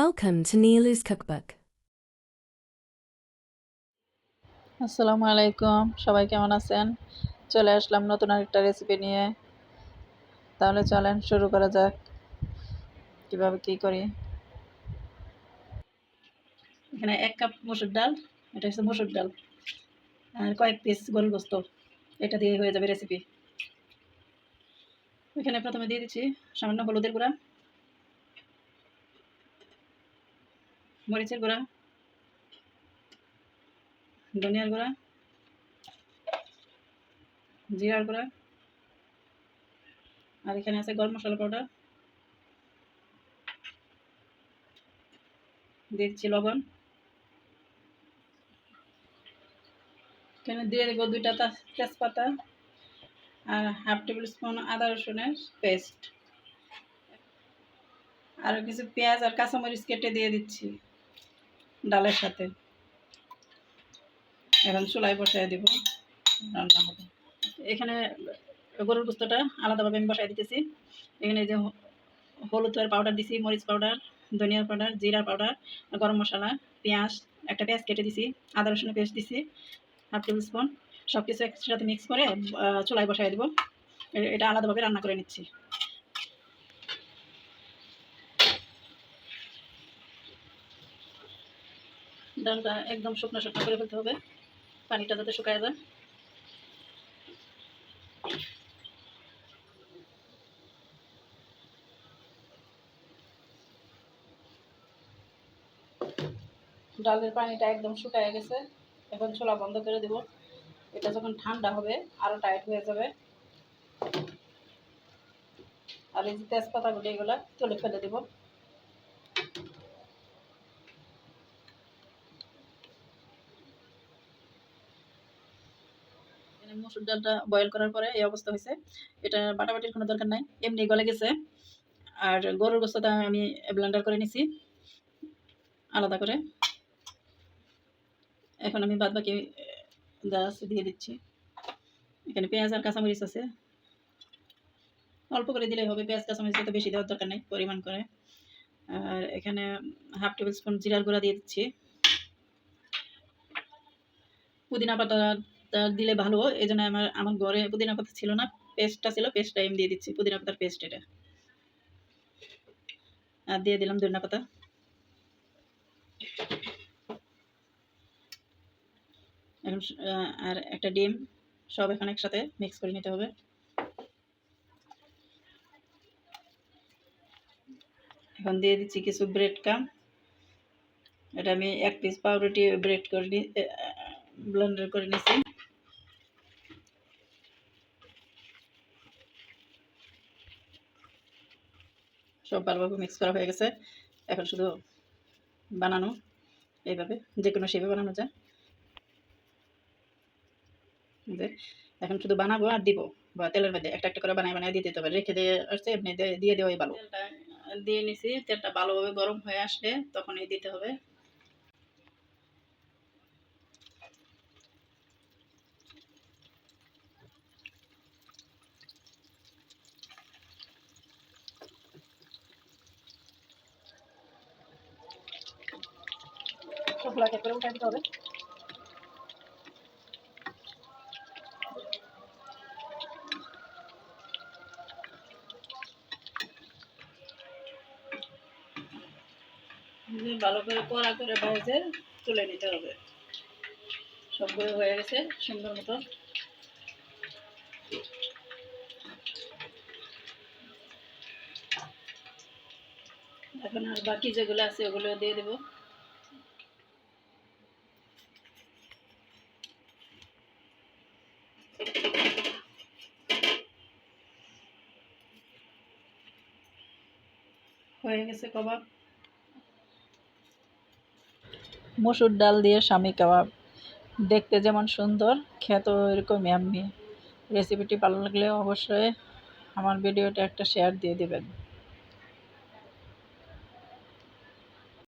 Welcome to Neelu's Cookbook. আসসালামু আলাইকুম, সবাই কেমন আছেন? চলে আসলাম নতুন আরেকটা রেসিপি নিয়ে। তাহলে চলেন শুরু করা যাক। কীভাবে কি করি? এখানে এক কাপ মসুর ডাল, এটা হচ্ছে মসুর ডাল। আর কয়েক পিস গরুর গোস্ত এটা দিয়ে হয়ে যাবে রেসিপি এখানে প্রথমে দিয়ে দিচ্ছি সামান্য হলুদের গুঁড়া। মরিচের গুঁড়া, ধনিয়ার গুঁড়া, জিরার গুঁড়া, আর এখানে আছে গরম মশলা পাউডার, দিচ্ছি লবণ। এখানে দিয়ে দেবো দুইটা তেজপাতা আর হাফ টেবিল স্পুন আদা রসুনের পেস্ট। আর কিছু পেঁয়াজ আর কাঁচামরিচ কেটে দিয়ে দিচ্ছি। ডালের সাথে। এখন চুলায় বসাই দিব, রান্না হবে। এখানে গরুর গোস্তটা আলাদাভাবে আমি বসাই দিতেছি। এখানে যে হ- হলুদ পাউডার দিছি, মরিচ পাউডার ধনিয়ার পাউডার জিরা পাউডার গরম মশলা, পেঁয়াজ, একটা পেঁয়াজ কেটে দিছি, আদা রসুন পেস্ট দিছি, হাফ টেবিল স্পুন সব কিছু একসাথে মিক্স করে চুলায় বসাই দিব। এটা আলাদাভাবে রান্না করে নিচ্ছি। ডালটা একদম শুকনো শুকনো করে ফেলতে হবে। পানিটা যাতে শুকায় যায়। ডালের পানিটা একদম শুকায় গেছে। এখন ছোলা বন্ধ করে দেব। এটা যখন ঠান্ডা হবে, আরও টাইট হয়ে যাবে। আর এই যে তেজপাতাগুলো, এগুলো তুলে ফেলে দেবো। মসুর ডালটা বয়েল করার পরে এই অবস্থা হয়েছে। এটা বাটাবাটির কোনো দরকার নাই। এমনি গলে গেছে। আর গরুর গোস্তটা আমি ব্লেন্ডার করে নিছি। আলাদা করে। এখন আমি বাদ বাকি আছে দিয়ে দিচ্ছি। এখানে পেঁয়াজ আর কাঁচামরিচ আছে। অল্প করে দিলেই হবে। পেঁয়াজ, কাঁচামরিচ তো বেশি দেওয়ার দরকার নেই পরিমাণ করে। আর এখানে হাফ টেবিল স্পুন জিরার গুঁড়া দিয়ে দিচ্ছি। পুদিনা পাতা তা দিলে ভালো এই জন্য আমার আমার ঘরে পুদিনা পাতা ছিল না, পেস্টটা ছিল পেস্টটা আমি দিয়ে দিচ্ছি, পুদিনা পাতার পেস্ট এটা। আর দিয়ে দিলাম ধনিয়া পাতা। এখন আর একটা ডিম, সব এখন একসাথে মিক্স করে নিতে হবে। এখন দিয়ে দিচ্ছি কিছু ব্রেড কাম এটা আমি এক পিস পাউরুটি ব্রেড করে নি ব্লেন্ডার করে নিয়েছি সব ভালোভাবে মিক্স করা হয়ে গেছে। এখন শুধু বানানো, এইভাবে যে কোনো শেপে বানানো যায়। এখন শুধু বানাবো আর দিব, বা তেলের মধ্যে একটা একটা করে বানায় বানায় দিয়ে দিতে হবে। রেখে দিয়ে আসছে, এমনি দিয়ে- দিয়ে দেওয়াই ভালো তেলটা দিয়ে নিছি, তেলটা ভালোভাবে গরম হয়ে আসলে তখনই দিতে হবে। সবগুলো এক করে উঠে দিতে হবে ভালো করে কড়া করে ভেজে, তুলে নিতে হবে। সবগুলো হয়ে গেছে, সুন্দর মতো। এখন আর বাকি যেগুলো আছে ওগুলো দিয়ে দেবো। হয়ে গেছে কবাব? মসুর ডাল দিয়ে স্বামী কাবাব। দেখতে যেমন সুন্দর খেত এরকমই আমি। রেসিপিটি ভালো লাগলে অবশ্যই আমার ভিডিওটা একটা শেয়ার দিয়ে দেবেন।